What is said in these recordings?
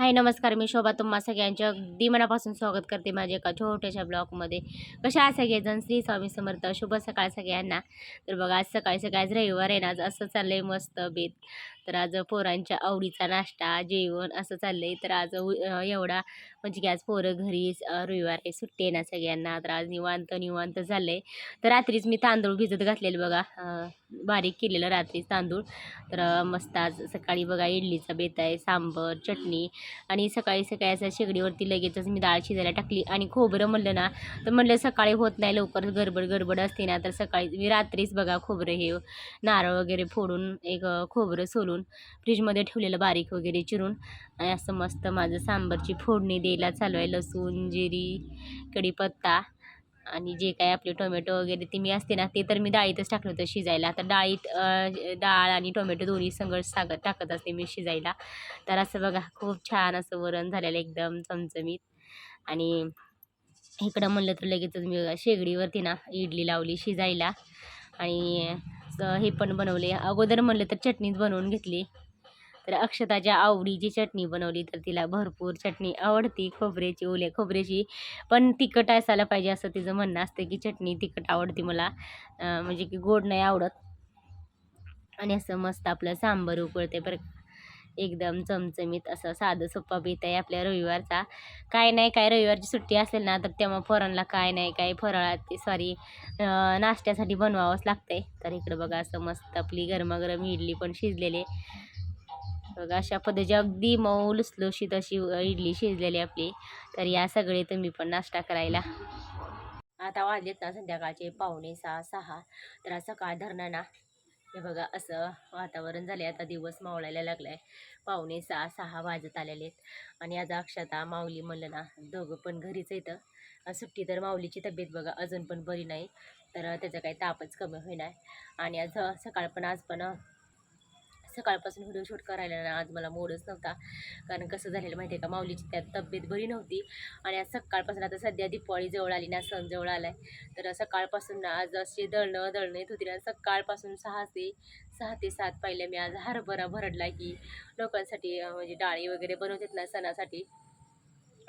हाय नमस्कार. मी शोभा. तुम्हा सगळ्यांच्या अगदी मनापासून स्वागत करते माझ्या एका छोट्याशा ब्लॉगमध्ये. कशा सगळेजण? श्री स्वामी समर्थ. शुभ सकाळ सगळ्यांना. तर बघा आज सकाळी सकाळीच रविवार आहे ना आज असं चाललं आहे मस्त बेत. तर आज पोरांच्या आवडीचा नाश्ता जेवण असं चाललं आहे तर आज एवढा म्हणजे की आज पोरं घरी रविवार आहे सुट्टी आहे ना सगळ्यांना. तर आज निवांत निवांत झालं आहे तर रात्रीच मी तांदूळ भिजत घातलेलं बघा. बारीक केलेलं रात्रीच तांदूळ. तर मस्त आज सकाळी बघा इडलीचा बेत आहे सांबर चटणी आणि सकाळी सकाळी असं शेगडीवरती लगेचच मी डाळ शिजायला टाकली आणि खोबरं म्हणलं ना तर म्हणलं सकाळी होत नाही लवकर गडबड गडबड असते ना तर सकाळी मी रात्रीच बघा खोबरं हे नारळ वगैरे फोडून एक खोबरं सोलून फ्रीजमध्ये ठेवलेलं बारीक वगैरे चिरून. आणि असं मस्त माझं सांबरची फोडणी द्यायला चालू आहे. लसूण जिरी कढीपत्ता आणि जे काय आपले टोमॅटो वगैरे ते मी असते ना ते तर मी डाळीतच टाकलं होतं शिजायला. तर डाळीत डाळ आणि टोमॅटो दोन्ही संगत सागर टाकत असते मी शिजायला. तर असं बघा खूप छान असं वरण झालेलं एकदम चमचमीत. आणि इकडं म्हणलं तर लगेचच मी शेगडीवरती ना इडली लावली शिजायला. आणि हे पण बनवले. अगोदर म्हणलं तर चटणीच बनवून घेतली. तर अक्षताच्या आवडीची चटणी बनवली तर तिला भरपूर चटणी आवडती. खोबऱ्याची ओल्या खोबऱ्याची. पण तिखट असायला पाहिजे असं तिचं म्हणणं असतं की चटणी तिखट आवडती मला. म्हणजे की गोड नाही आवडत. आणि असं मस्त आपलं सांबर उकळते बरं एकदम चमचमीत असं साधं सोप्पा बेत आहे आपल्या रविवारचा. काय नाही काय रविवारची सुट्टी असेल ना तर तेव्हा पोरांना काय नाही काय फराळात सॉरी नाश्त्यासाठी बनवावंच लागतंय. तर इकडं बघा असं मस्त आपली गरमागरम इडली पण शिजलेली. बघा अशा पद्धतीची अगदी मऊ लुसलुशीत अशी इडली शिजलेली आपली. तर या सगळे तुम्ही पण नाश्ता करायला. आता वाजलेत ना संध्याकाळचे पावणे सहा सहा. तर आज सकाळ धरणं ना हे बघा असं वातावरण झाले आता दिवस मावळायला लागलाय. पावणे सहा सहा वाजत आलेले आहेत. आणि आज अक्षता माऊली म्हणलं ना दोघं पण घरीच येतं सुट्टी तर माऊलीची तब्येत बघा अजून पण बरी नाही. तर त्याचा काही तापच कमी होईना आणि आज सकाळ पण आज पण सकाळपासून व्हिडिओ शूट करायला ना आज मला मोडच नव्हता. कारण कसं झालेलं माहिती आहे का माऊलीची त्यात तब्येत बरी नव्हती. आणि आज सकाळपासून आता सध्या दीपावळी जवळ आली ना सण जवळ आला आहे तर सकाळपासून ना आज असे दळणं दळणं येत होती ना सकाळपासून सहा ते सहा ते सात पाहिलं मी. आज हरभरा भरडला की लोकांसाठी म्हणजे डाळी वगैरे बनवतात ना सणासाठी.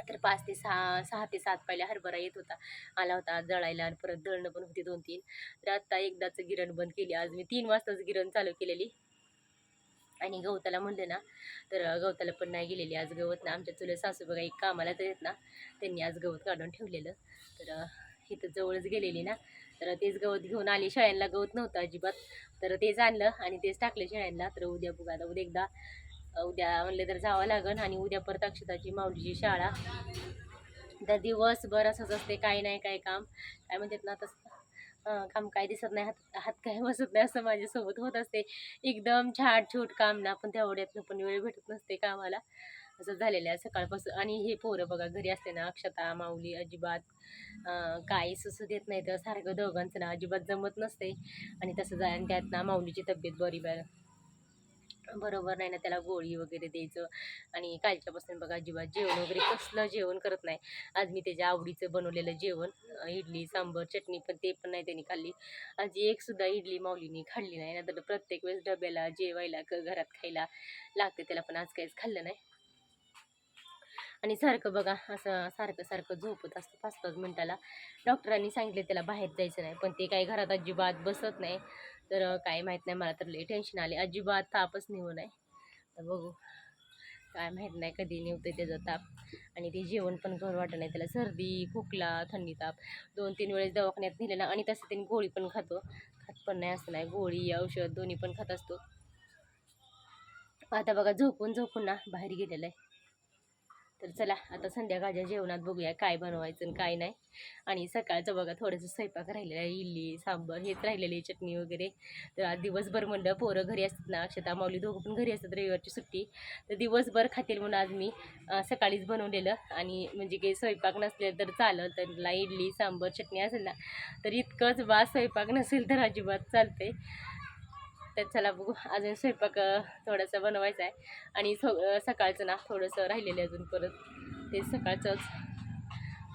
तर पाच ते सहा सहा ते सात पाहिल्या हरभरा येत होता. आला होता जळायला आणि परत दळणं पण होती दोन तीन तर आत्ता एकदाच गिरण बंद केली. आज मी तीन वाजताच गिरण चालू केलेली. आणि गवताला म्हणले ना तर गवताला पण नाही गेलेली आज गवत ना. आमच्या चुले सासू बघा एक कामाला तर येत ना त्यांनी आज गवत काढून ठेवलेलं. तर इथं जवळच गेलेली ना. तर तेच गवत घेऊन आली. शाळेला गवत नव्हतं अजिबात. तर तेच आणलं आणि तेच टाकले शाळेला. तर उद्या बघा आता उद्या एकदा उद्या म्हणले तर जावं लागन. आणि उद्या परत अक्षताची माऊलीची शाळा. तर दिवसभर असंच असते काही नाही काय काम. काय म्हणतात ना तसं. काम काय दिसत नाही हात हात काय बसत नाही असं माझ्यासोबत होत असते. एकदम छाट छूट काम ना पण तेवढ्यातनं पण वेळ भेटत नसते कामाला. असं झालेलं आहे सकाळपासून. आणि हे पोरं बघा घरी असते ना अक्षता माऊली अजिबात काही सुसू देत नाही तर सारखं दोघांचं ना अजिबात जमत नसते. आणि तसं जाय आणि त्यात ना माऊलीची तब्येत बरी बरं. बरोबर नाही ना त्याला गोळी वगैरे द्यायचं. आणि कालच्यापासून बघा अजिबात जेवण वगैरे कसलं जेवण करत नाही. आज मी त्याच्या आवडीचं बनवलेलं जेवण इडली सांबर चटणी पण ते पण नाही त्यांनी खाल्ली. आज एकसुद्धा इडली माऊलीने खाल्ली नाही. ना तर प्रत्येक वेळेस डब्याला जेवायला क- घरात खायला लागते त्याला पण आज काहीच खाल्लं नाही. आणि सारखं बघा असं सारखं सारखं झोपत असतं पाच पाच मिनटाला. डॉक्टरांनी सांगितले त्याला बाहेर जायचं नाही पण ते काही घरात अजिबात बसत नाही. तर काय माहीत नाही. मला तर लई टेन्शन आले. अजिबात तापच निघू आहे. तर बघू. काय माहीत नाही कधी निघतं त्याचं ताप. आणि ते जेवण पण घर वाटत नाही. त्याला सर्दी खोकला थंडी ताप. दोन तीन वेळेस दवाखान्यात नेलेला आणि तसं त्यांनी गोळी पण खातो. खात पण नाही असं नाही. गोळी औषध दोन्ही पण खात असतो. आता बघा झोपून झोपून ना बाहेर गेलेलं आहे. तर चला आता संध्याकाळच्या जेवणात बघूया काय बनवायचं आणि काय नाही. आणि सकाळचं बघा थोडंसं स्वयंपाक राहिलेला आहे इडली सांबर हेच राहिलेली आहे, चटणी वगैरे. तर आज दिवसभर म्हणलं पोरं घरी असतात ना अक्षता माऊली दोघं पण घरी असतात रविवारची सुट्टी. तर दिवसभर खातील म्हणून आज मी सकाळीच बनवलेलं. आणि म्हणजे काही स्वयंपाक नसले तर चालेल तर इडली सांबर चटणी असेल ना तर इतकंच बा स्वयंपाक नसेल तर अजिबात चालते तर चला बघू. अजून स्वयंपाक थोडासा बनवायचा आहे. आणि सो सकाळचं ना थोडंसं राहिलेलं आहे अजून परत. ते सकाळचंच.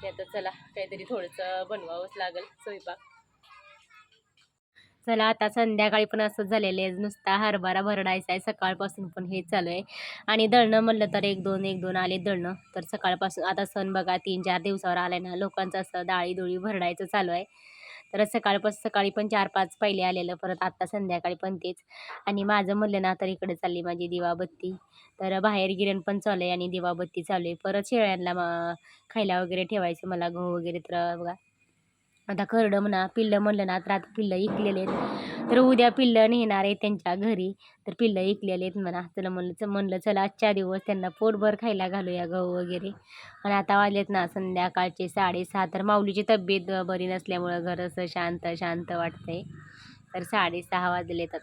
ते आता चला काहीतरी थोडंसं बनवावंच लागेल स्वयंपाक. चला आता संध्याकाळी पण असंच झालेलं आहे. नुसता हरभरा भरडायचा आहे. सकाळपासून पण हे चालू आहे. आणि दळणं म्हणलं तर एक दोन एक दोन आले दळणं. तर सकाळपासून आता सण बघा तीन चार दिवसावर आलाय ना लोकांचं असं डाळी डोळी भरडायचं चालू आहे. तर सकाळपासून सकाळी पण चार पाच पहिले आलेलं परत आत्ता संध्याकाळी पण तेच. आणि माझं म्हणलं ना तर इकडे चालली माझी दिवाबत्ती. तर बाहेर गिरण पण चालू आहे आणि दिवाबत्ती चालू आहे. परत शेळ्यांना खायला वगैरे ठेवायचं मला गहू वगैरे तर बघा. आता करडं म्हणा पिल्लं म्हणलं ना तर आता पिल्लं इकलेले आहेत. तर उद्या पिल्लं नेणार आहे त्यांच्या घरी. तर पिल्लं इकलेले आहेत म्हणा. चला म्हणलं म्हणलं चला आजच्या दिवस त्यांना पोटभर खायला घालूया गहू वगैरे. आणि आता वाजलेत ना संध्याकाळचे साडेसहा. तर माऊलीची तब्येत बरी नसल्यामुळं घर असं शांत शांत वाटतंय. तर साडेसहा वाजलेत